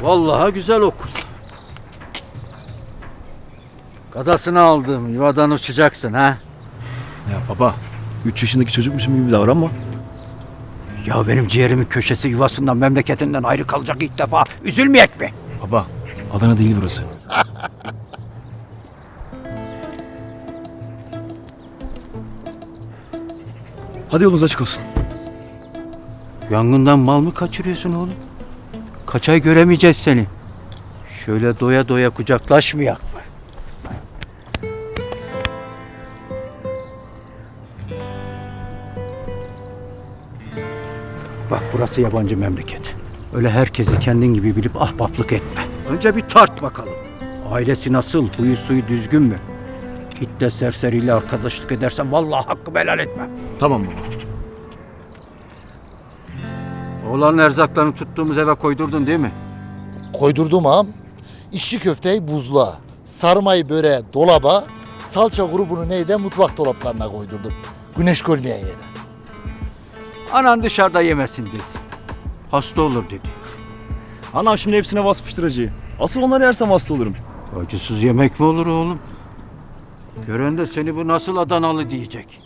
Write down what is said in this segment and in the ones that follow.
Vallahi güzel okul. Kadasını aldım. Yuvadan uçacaksın ha. Ya baba 3 yaşındaki çocukmuşum gibi davranma. Ya benim ciğerimin köşesi yuvasından memleketinden ayrı kalacak ilk defa. Üzülmeyek mi? Baba Adana değil burası. Hadi yolunuz açık olsun. Yangından mal mı kaçırıyorsun oğlum? Kaç ay göremeyeceğiz seni. Şöyle doya doya kucaklaşmayak mı? Bak burası yabancı memleket. Öyle herkesi kendin gibi bilip ahbaplık etme. Önce bir tart bakalım. Ailesi nasıl, huyu suyu düzgün mü? İtle serseriyle arkadaşlık edersen vallahi hakkımı helal etmem. Tamam baba. Oğlanın erzaklarını tuttuğumuz eve koydurdun değil mi? Koydurdum ağam. İşçi köfteyi buzluğa, sarmayı böreğe dolaba, salça grubunu neyde mutfak dolaplarına koydurdum. Güneş görmeyen yere. Anan dışarıda yemesin dedi. Hasta olur dedi. Anam şimdi hepsine basmıştır acıyı. Asıl onları yersem hasta olurum. Acısız yemek mi olur oğlum? Gören de seni bu nasıl Adanalı diyecek.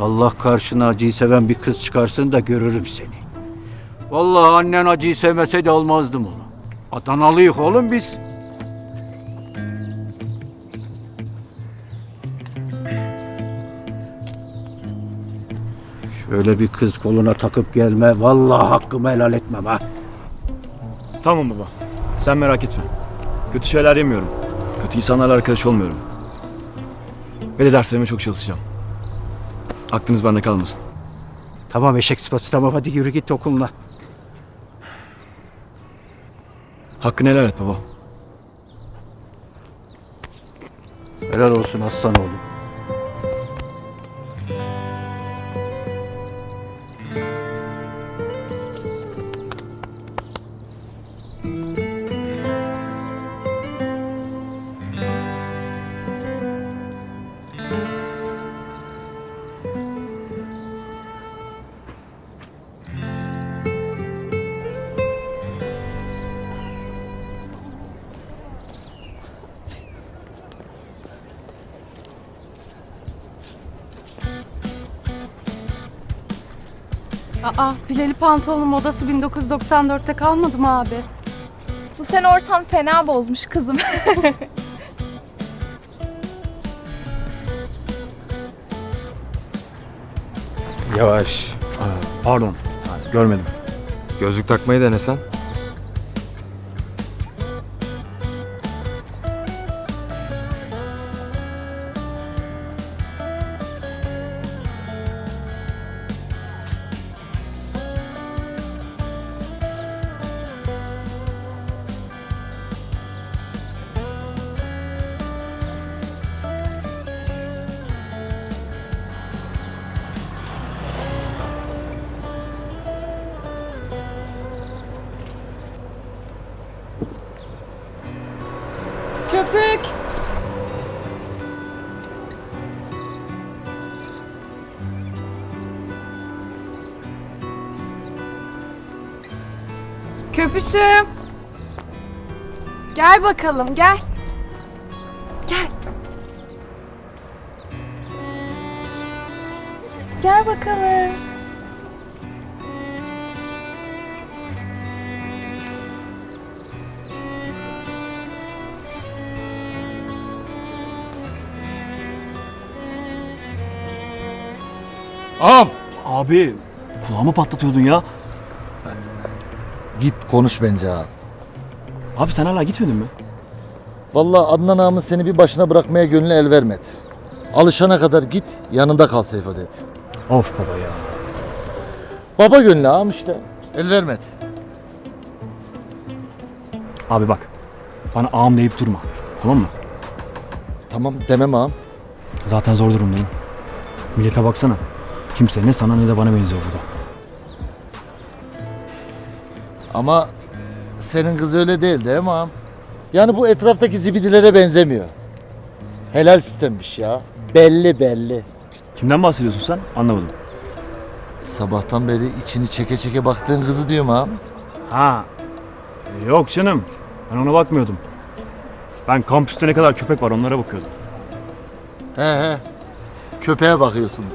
Allah karşına acıyı seven bir kız çıkarsın da görürüm seni. Vallahi annen acıyı sevmeseydi almazdım onu. Adanalıyık oğlum biz. Şöyle bir kız koluna takıp gelme. Vallahi hakkımı helal etmem ha. Tamam baba. Sen merak etme. Kötü şeyler yemiyorum. Kötü insanlarla arkadaş olmuyorum. Ve de derslerime çok çalışacağım. Aklınız bende kalmasın. Tamam eşek sıpası tamam hadi yürü git okuluna. Hakkını helal et baba. Helal olsun aslan oğlum. Aa, pileli pantolonun modası 1994'te kalmadı mı abi? Bu sene ortam fena bozmuş kızım. Yavaş. Pardon. Görmedim. Gözlük takmayı denesen. Köpük! Köpüşüm. Gel bakalım gel. Gel. Gel bakalım. Ağam Abi kulağımı patlatıyordun ya. git konuş bence ağam. Abi sen hala gitmedin mi? Vallahi Adnan ağamın seni bir başına bırakmaya gönlü el vermedi. Alışana kadar git yanında kal Seyfo dedi. Of baba ya. Baba gönlü ağam işte. El vermedi. Abi bak. Bana ağam deyip durma. Tamam mı? Tamam demem ağam. Zaten zor durumdayım. Millete baksana. Kimse ne sana ne de bana benziyor burada. Ama senin kız öyle değil değil mi ağam? Yani bu etraftaki zibidilere benzemiyor. Helal sütlenmiş ya. Belli belli. Kimden bahsediyorsun sen? Anlamadım. Sabahtan beri içini çeke çeke baktığın kızı diyorum ağam. Ha. Yok canım. Ben ona bakmıyordum. Ben kampüste ne kadar köpek var onlara bakıyordum. He he. Köpeğe bakıyorsunuz.